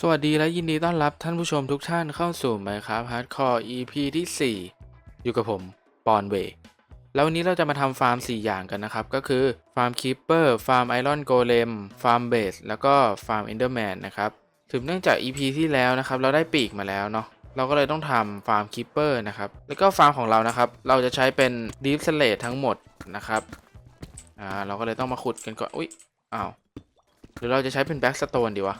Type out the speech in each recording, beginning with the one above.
สวัสดีและยินดีต้อนรับท่านผู้ชมทุกท่านเข้าสู่ Minecraft Hardcore EP ที่ 4 อยู่กับผม ปอนเวแล้ววันนี้เราจะมาทำฟาร์ม 4 อย่างกันนะครับ ก็คือ ฟาร์มคีเปอร์ ฟาร์มไอรอนโกเลม ฟาร์มเบส แล้วก็ฟาร์มเอนเดอร์แมนนะครับ ถึงเนื่องจาก EP ที่แล้วนะครับ เราได้ปีกมาแล้วเนาะ เราก็เลยต้องทำฟาร์มคีเปอร์นะครับ แล้วก็ฟาร์มของเรานะครับ เราจะใช้เป็นดีฟสเลตทั้งหมดนะครับ อ่า เราก็เลยต้องมาขุดกันก่อน อุ้ยอ้าว หรือเราจะใช้เป็นแบ็กสโตนดีวะ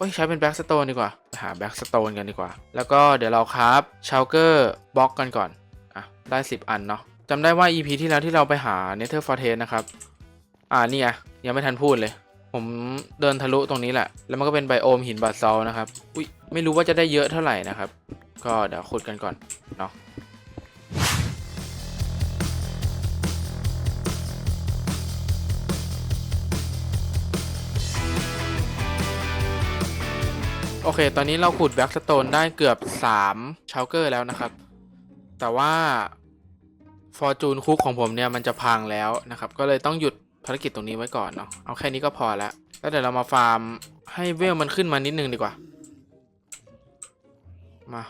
โอ้ยใช้เป็นแบ็กสโตนดีกว่าไปหาแบ็กสโตนกันดีกว่า แล้วก็เดี๋ยวเราคราฟชาวเกอร์บล็อกกันก่อน อะ ได้ 10 อันเนาะจำได้ว่า EP ที่แล้วที่เราไปหา Nether Fortress นะครับ อ่านี่ไงยังไม่ทันพูดเลย ผมเดินทะลุตรงนี้แหละ แล้วมันก็เป็นไบโอมหินบาซอลนะครับ อุ้ยไม่รู้ว่าจะได้เยอะเท่าไหร่นะครับ ก็เดี๋ยวขุดกันก่อนเนาะ โอเค ตอนนี้เราขุดแบ็กสโตนได้เกือบ3ชาวเกอร์แล้วนะครับ แต่ว่าฟอร์จูนคุกของผมเนี่ยมันจะพังแล้วนะครับ ก็เลยต้องหยุดภารกิจตรงนี้ไว้ก่อนเนาะ เอาแค่นี้ก็พอแล้ว แล้วเดี๋ยวเรามาฟาร์มให้เวลมันขึ้นมานิดนึงดีกว่า มา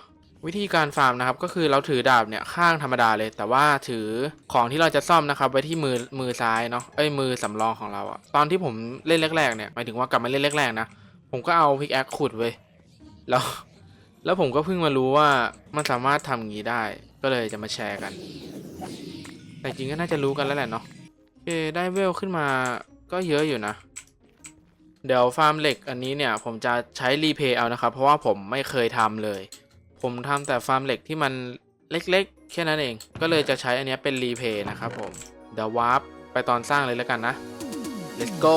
วิธีการฟาร์มนะครับก็คือเราถือดาบเนี่ยข้างธรรมดาเลย แต่ว่าถือของที่เราจะซ่อมนะครับไว้ที่มือมือซ้ายเนาะเอ้ยมือสำรองของเราอะตอนที่ผมเล่นแรกๆเนี่ยหมายถึงว่ากลับมาเล่นแรกๆนะ ผมก็เอาพิกแอคขุดเว้ยแล้วแล้วผมก็เพิ่งมารู้ว่ามันสามารถทำอย่างนี้ได้ก็เลยจะมาแชร์กัน แต่จริงก็น่าจะรู้กันแล้วแหละเนาะโอเคได้เวลขึ้นมาก็เยอะอยู่นะ เดี๋ยวฟาร์มเหล็กอันนี้เนี่ยผมจะใช้รีเพย์เอานะครับ เพราะว่าผมไม่เคยทำเลย ผมทำแต่ฟาร์มเหล็กที่มันเล็กๆ แค่นั้นเอง ก็เลยจะใช้อันนี้เป็นรีเพย์นะครับผม เดี๋ยววาร์ปไปตอนสร้างเลยแล้วกันนะ let's go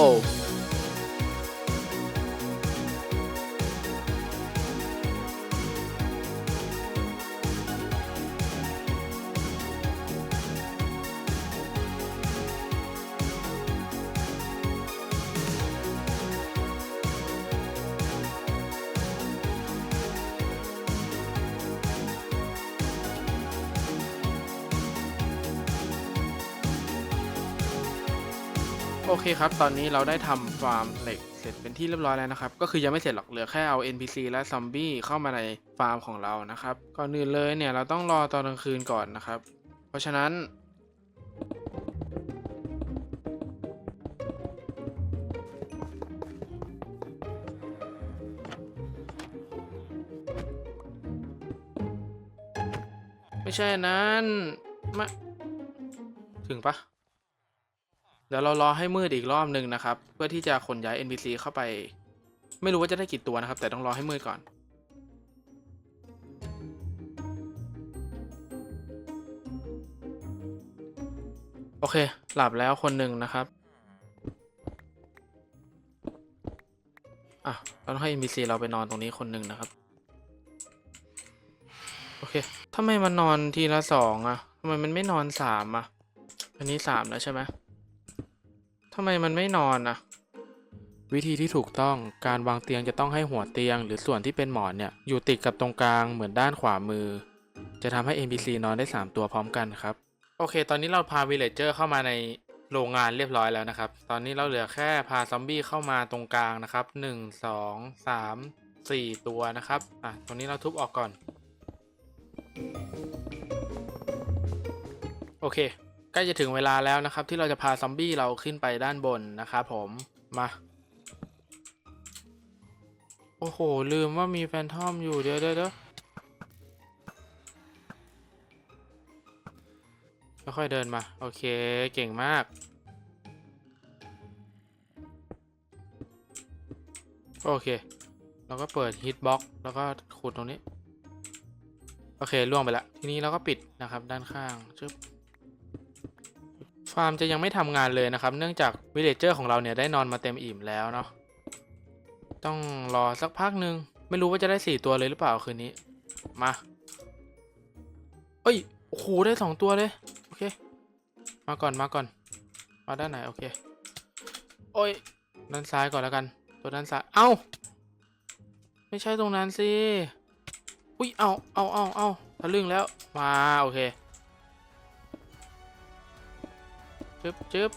โอเคครับ ตอนนี้เราได้ทำฟาร์มเหล็กเสร็จเป็นที่เรียบร้อยแล้วนะครับ ก็คือยังไม่เสร็จหรอก เหลือแค่เอา NPC และซอมบี้เข้ามาในฟาร์มของเรานะครับ ก่อนอื่นเลยเนี่ยเราต้องรอตอนกลางคืนก่อนนะครับ เพราะฉะนั้น ไม่ใช่นั้นมาถึงปะ ดี๋ยวเรารอให้มืดอีกรอบหนึ่งนะครับ เพื่อที่จะขนย้าย NPC เข้าไป ไม่รู้ว่าจะได้กี่ตัวนะครับ แต่ต้องรอให้มืดก่อน โอเค หลับแล้วคนหนึ่งนะครับอะเราต้องให้ NPC เราไปนอนตรงนี้คนหนึ่งนะครับ โอเคทำไมมันนอนทีละสองอะทำไมมันไม่นอนสามอะอันนี้สามแล้วใช่ไหม ทำไมมันไม่นอนนะวิธีที่ถูกต้องการวางเตียงจะต้องให้หัวเตียง หรือส่วนที่เป็นหมอนเนี่ยอยู่ติดกับตรงกลางเหมือนด้านขวามือ จะทำให้ NPC นอนได้ 3 ตัวพร้อมกันครับ โอเค ตอนนี้เราพา Villager เข้ามาในโรงงานเรียบร้อยแล้วนะครับ ตอนนี้เราเหลือแค่พาซอมบี้เข้ามาตรงกลางนะครับ 1 2 3 4 ตัวนะครับ อะ ตรงนี้เราทุบออกก่อน โอเค ใกล้จะถึงเวลาแล้วนะครับ ที่เราจะพาซอมบี้เราขึ้นไปด้านบนนะครับผมมาโอ้โห ลืมว่ามีแฟนทอมอยู่เดี๋ยวเดี๋ยวเดี๋ยวค่อยๆเดินมา โอเคเก่งมากโอเค เราก็เปิดฮิตบ็อกแล้วก็ขุดตรงนี้ โอเค ล่วงไปละ ทีนี้เราก็ปิดนะครับด้านข้างชึบ ฟาร์มจะยังไม่ทำงานเลยนะครับ เนื่องจากวิลเลเจอร์ของเราเนี่ยได้นอนมาเต็มอิ่มแล้วเนาะต้องรอสักพักหนึ่งไม่รู้ว่าจะได้สี่ตัวเลยหรือเปล่าคืนนี้ มา เอ้ยโอ้โหได้สองตัวเลย โอเค มาก่อนมาก่อน มาด้านไหน โอเค โอ้ย ด้านซ้ายก่อนแล้วกัน ตัวด้านซ้าย เอ้า ไม่ใช่ตรงนั้นสิ อุ้ย เอาเอาเอาเอาทะลึ่งแล้ว มา โอเค จึ๊บจึ๊บ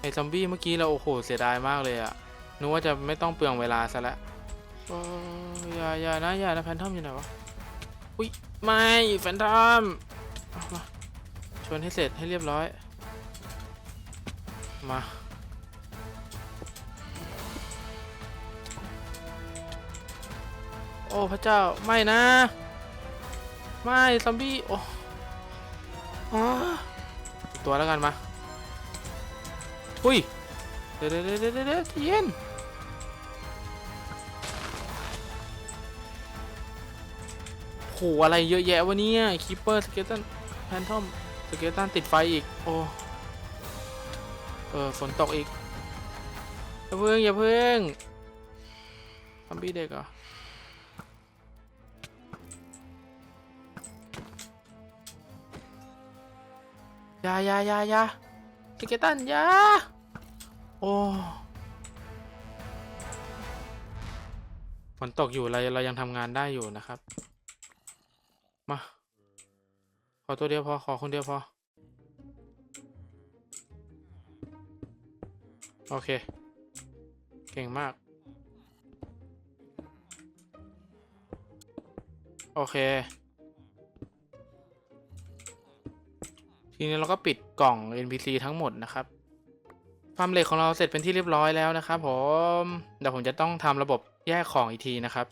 ไอซอมบี้เมื่อกี้เราโอ้โหเสียดายมากเลยอะนึกว่าจะไม่ต้องเปลืองเวลาซะแล้วอยอย่าอย่านะอย่านะแฟนทอมอยู่ไหนวะ อุ้ยไม่แฟนทอมเอามาชวนให้เสร็จให้เรียบร้อย มาโอ้พระเจ้าไม่นะ ไม่ซอมบี้โอ้อตัวแล้วกันมา อุ้ย เดี๋ยวเดี๋ยวเดี๋ยวเดี๋ยวเย็นโหอะไรเยอะแยะวะเนี่ยคีเปอร์สเกตันแพนทอมสเกตันติดไฟอีก โอ้ เออ ฝนตกอีก อย่าเพิ่งอย่าเพิ่งซอมบี้เด็กเหรออยาอยาอยาอยาสเกตันอยา โอ้ฝนตกอยู่เราเรายังทำงานได้อยู่นะครับ มา ขอตัวเดียวพอ ขอคนเดียวพอ โอเค เก่งมาก โอเค ทีนี้เราก็ปิดกล่อง NPC ทั้งหมดนะครับ ฟาร์มเหล็กของเราเสร็จเป็นที่เรียบร้อยแล้วนะครับผมเดี๋ยวผมจะต้องทำระบบแยกของอีกทีนะครับ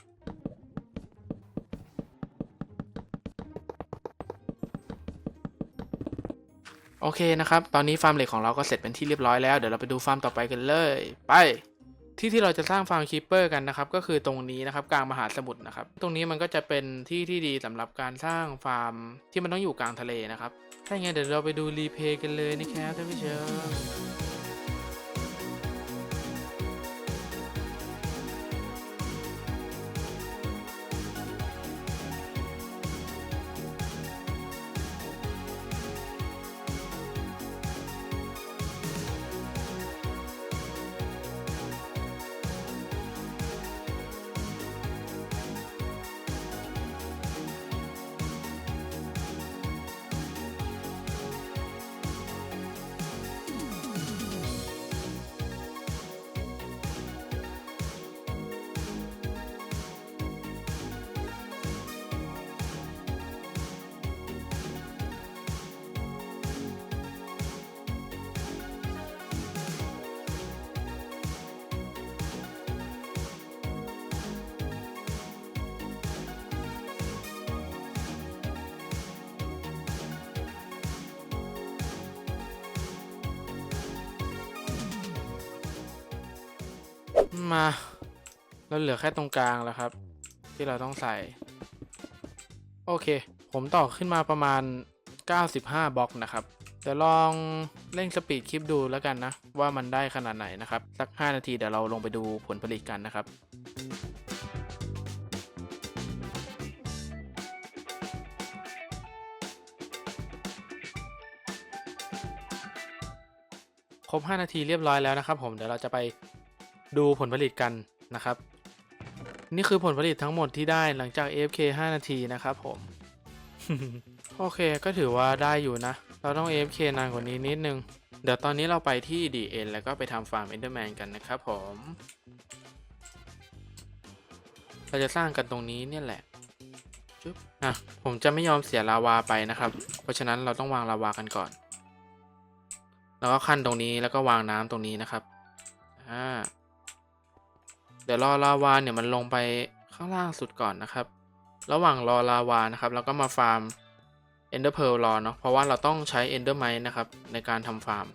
โอเคนะครับ ตอนนี้ฟาร์มเหล็กของเราก็เสร็จเป็นที่เรียบร้อยแล้ว เดี๋ยวเราไปดูฟาร์มต่อไปกันเลย ไป ที่ที่เราจะสร้างฟาร์มคีปเปอร์กันนะครับ ก็คือตรงนี้นะครับกลางมหาสมุทรนะครับ ตรงนี้มันก็จะเป็นที่ที่ดีสำหรับการสร้างฟาร์มที่มันต้องอยู่กลางทะเลนะครับ ถ้าอย่างไงเดี๋ยวเราไปดูรีเพย์กันเลยนะครับท่านผู้ชม มาเราเหลือแค่ตรงกลางแล้วครับ ที่เราต้องใส่ โอเค ผมต่อขึ้นมาประมาณ 95 บล็อกนะครับเดี๋ยวลองเร่งสปีดคลิปดูแล้วกันนะ ว่ามันได้ขนาดไหนนะครับ สัก 5 นาทีเดี๋ยวเราลงไปดูผลผลิตกันนะครับครบ 5 นาทีเรียบร้อยแล้วนะครับผมเดี๋ยวเราจะไป ดูผลผลิตกันนะครับ นี่คือผลผลิตทั้งหมดที่ได้หลังจาก AFK 5 นาทีนะครับผม โอเคก็ถือว่าได้อยู่นะ เราต้อง AFK นานกว่านี้นิดนึง เดี๋ยวตอนนี้เราไปที่ DN แล้วก็ไปทำฟาร์ม Enderman กันนะครับผม เราจะสร้างกันตรงนี้เนี่ยแหละจุ๊บอะผมจะไม่ยอมเสียลาวาไปนะครับ เพราะฉะนั้นเราต้องวางลาวากันก่อน แล้วก็ขั้นตรงนี้แล้วก็วางน้ำตรงนี้นะครับ อ่า เดี๋ยวรอลาวาเนี่ยมันลงไปข้างล่างสุดก่อนนะครับ ระหว่างรอลาวานะครับเราก็มาฟาร์ม Ender Pearl รอเนาะเพราะว่าเราต้องใช้ Ender Mine นะครับในการทำฟาร์ม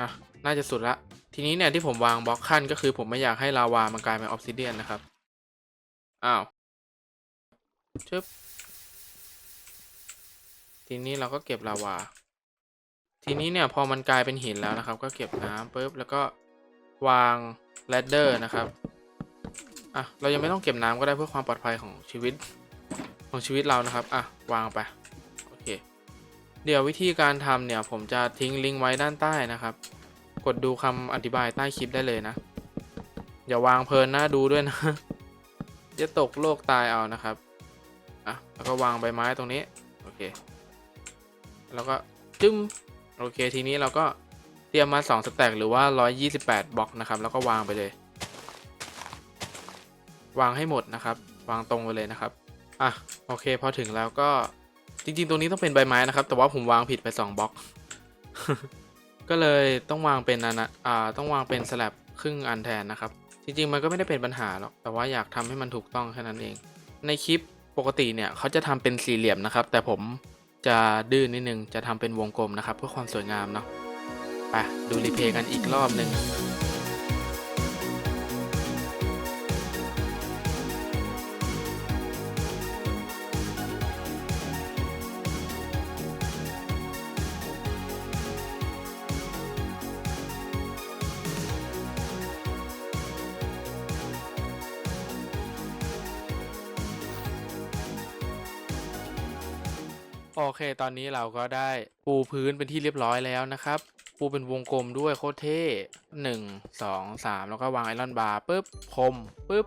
อะน่าจะสุดละทีนี้เนี่ยที่ผมวางบล็อกขั้นก็คือผมไม่อยากให้ลาวามันกลายเป็นออ s ซิเดียนนะครับอ้าวชึบทีนี้เราก็เก็บลาวา ทีนี้เนี่ยพอมันกลายเป็นหินแล้วนะครับ ก็เก็บน้ำปุ๊บแล้วก็วางแรดเดอร์นะครับอะเรายังไม่ต้องเก็บน้ำก็ได้เพื่อความปลอดภัยของชีวิตของชีวิตเรานะครับอะวางไปโอเคเดี๋ยววิธีการทำเนี่ยผมจะทิ้งลิงก์ไว้ด้านใต้นะครับ กดดูคำอธิบายใต้คลิปได้เลยนะ อย่าวางเพลินนะดูด้วยนะจะตกโลกตายเอานะครับอะแล้วก็วางใบไม้ตรงนี้โอเคแล้วก็จึ้ม โอเคทีนี้เราก็เตรียมมา 2 สแต็กหรือว่า 128 บล็อกนะครับ แล้วก็วางไปเลย วางให้หมดนะครับ วางตรงไปเลยนะครับ อะโอเคพอถึงแล้วก็จริงๆ ตรงนี้ต้องเป็นใบไม้นะครับ แต่ว่าผมวางผิดไป 2 บล็อก ก็เลยต้องวางเป็นอันนะอ่าต้องวางเป็นสลับครึ่งอันแทนนะครับ จริงๆ มันก็ไม่ได้เป็นปัญหาหรอก แต่ว่าอยากทำให้มันถูกต้องแค่นั้นเอง ในคลิปปกติเนี่ยเขาจะทำเป็นสี่เหลี่ยมนะครับ แต่ผม จะดื้อนนิดนึง จะทำเป็นวงกลมนะครับ เพื่อความสวยงามเนาะไปดูรีเพย์กันอีกรอบหนึ่ง โอเค ตอนนี้เราก็ได้ปูพื้นเป็นที่เรียบร้อยแล้วนะครับ ปูเป็นวงกลมด้วยโคตรเท่หนึ่งสองสามแล้วก็วางไอรอนบาร์ปุ๊บคมปุ๊บ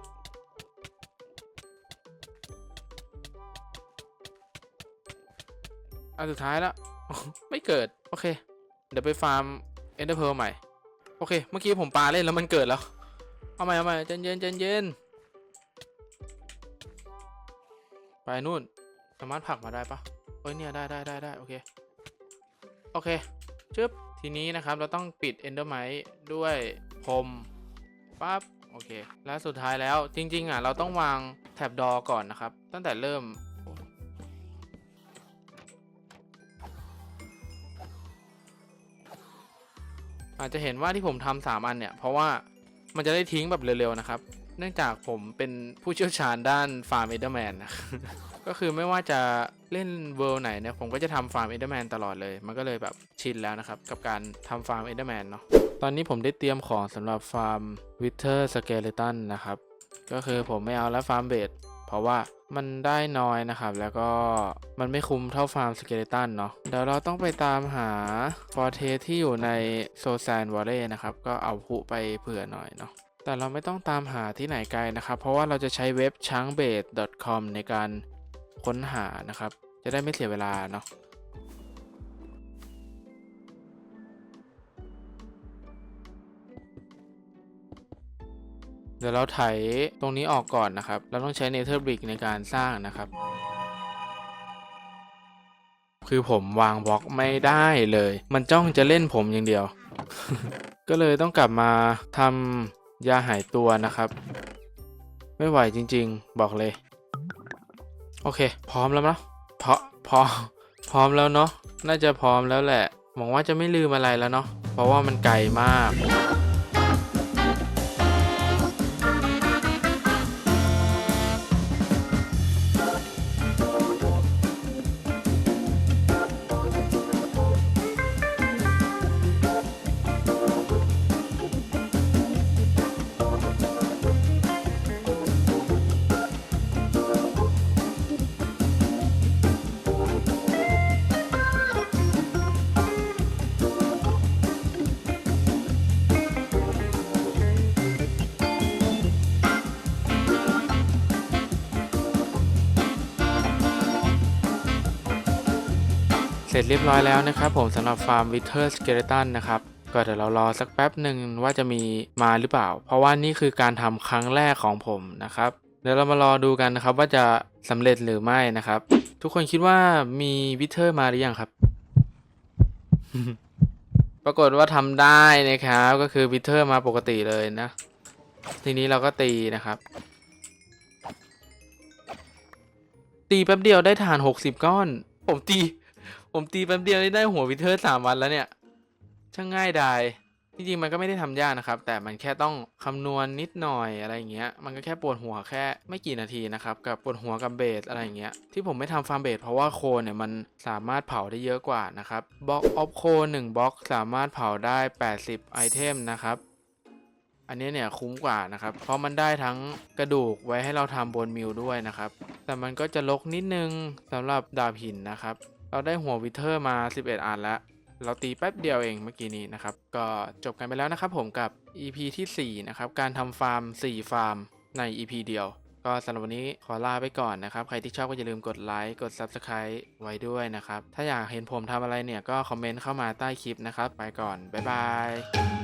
อันสุดท้ายแล้วไม่เกิด โอเค เดี๋ยวไปฟาร์มเอ็นเดอร์เพลใหม่ โอเค เมื่อกี้ผมปาเล่นแล้วมันเกิดแล้ว เอาใหม่เอาใหม่ใจเย็นใจเย็นไปนู่นสามารถผลักมาได้ปะ เอ้ยเนี่ยได้ได้ได้ได้โอเค โอเคชึบทีนี้นะครับเราต้องปิด Ender m i t e ด้วยพรมปั๊บโอเค และสุดท้ายแล้วจริง ๆ อะ เราต้องวางแท็บดอก่อนนะครับ ตั้งแต่เริ่ม อาจจะเห็นว่าที่ผมทำสามอันเนี่ย เพราะว่ามันจะได้ทิ้งแบบเร็ว ๆ นะครับ เนื่องจากผมเป็นผู้เชี่ยวชาญด้านฟาร์มเอเดอร์แมนนะ ก็คือไม่ว่าจะเล่นเวิลด์ไหนเนี่ยผมก็จะทำฟาร์มเอเดอร์แมนตลอดเลย มันก็เลยแบบชินแล้วนะครับ กับการทำฟาร์มเอเดอร์แมนเนาะตอนนี้ผมได้เตรียมของสำหรับฟาร์มวิเทอร์สเกเลตันนะครับ ก็คือผมไม่เอาแล้วฟาร์มเบดเพราะว่ามันได้น้อยนะครับ แล้วก็มันไม่คุ้มเท่าฟาร์มสเกเลตันเนาะเดี๋ยวเราต้องไปตามหาฟอร์เทที่อยู่ในโซแซนวอลเล่นะครับ ก็เอาผุไปเผื่อหน่อยเนาะแต่เราไม่ต้องตามหาที่ไหนไกลนะครับ เพราะว่าเราจะใช้เว็บช้างเบด .com ในการ ค้นหานะครับ จะได้ไม่เสียเวลาเนาะเดี๋ยวเราไถตรงนี้ออกก่อนนะครับ เราต้องใช้ Nether Brick ในการสร้างนะครับ คือผมวางบล็อกไม่ได้เลย มันจ้องจะเล่นผมอย่างเดียว ก็เลยต้องกลับมาทำยาหายตัวนะครับ ไม่ไหวจริง ๆ บอกเลย โอเค พร้อมแล้วเนาะพอพอพร้อมแล้วเนาะน่าจะพร้อมแล้วแหละหวังว่าจะไม่ลืมอะไรแล้วเนาะเพราะว่ามันไกลมาก ร็จเรียบร้อยแล้วนะครับผมสำหรับฟาร์มวิเทอร์สเกเลตันนะครับก็เดี๋ยวเรารอสักแป๊บหนึ่งว่าจะมีมาหรือเปล่า เพราะว่านี่คือการทำครั้งแรกของผมนะครับเดี๋ยวเรามารอดูกันนะครับว่าจะสำเร็จหรือไม่นะครับ ทุกคนคิดว่ามีวิเทอร์มาหรือยังครับ ปรากฏว่าทำได้นะครับก็คือวิเทอร์มาปกติเลยนะ ทีนี้เราก็ตีนะครับ ตีแป๊บเดียวได้ฐาน 60 ก้อน ผมตี ผมตีแป๊บเดียวได้หัววิเทอร์สามวันแล้วเนี่ย ช่างง่ายดายจริงๆมันก็ไม่ได้ทำยากนะครับ แต่มันแค่ต้องคำนวณนิดหน่อยอะไรอย่างเงี้ย มันก็แค่ปวดหัวแค่ไม่กี่นาทีนะครับ กับปวดหัวกับเบสอะไรอย่างเงี้ย ที่ผมไม่ทำฟาร์มเบสเพราะว่าโคเนี่ยมันสามารถเผาได้เยอะกว่านะครับบล็อกออฟโคหนึ่งบล็อกสามารถเผาได้ 80 ไอเทมนะครับอันนี้เนี่ยคุ้มกว่านะครับ เพราะมันได้ทั้งกระดูกไว้ให้เราทำบนมิลด้วยนะครับ แต่มันก็จะลกนิดนึงสำหรับดาบหินนะครับ เราได้หัววิเทอร์มา 11 อันแล้ว เราตีแป๊บเดียวเองเมื่อกี้นี้นะครับ ก็จบกันไปแล้วนะครับผมกับ EP ที่ 4 นะครับ การทำฟาร์ม 4 ฟาร์มใน EP เดียว ก็สำหรับวันนี้ขอลาไปก่อนนะครับ ใครที่ชอบก็อย่าลืมกดไลค์ กด Subscribe ไว้ด้วยนะครับ ถ้าอยากเห็นผมทำอะไรเนี่ยก็คอมเมนต์เข้ามาใต้คลิปนะครับ ไปก่อน บ๊ายบาย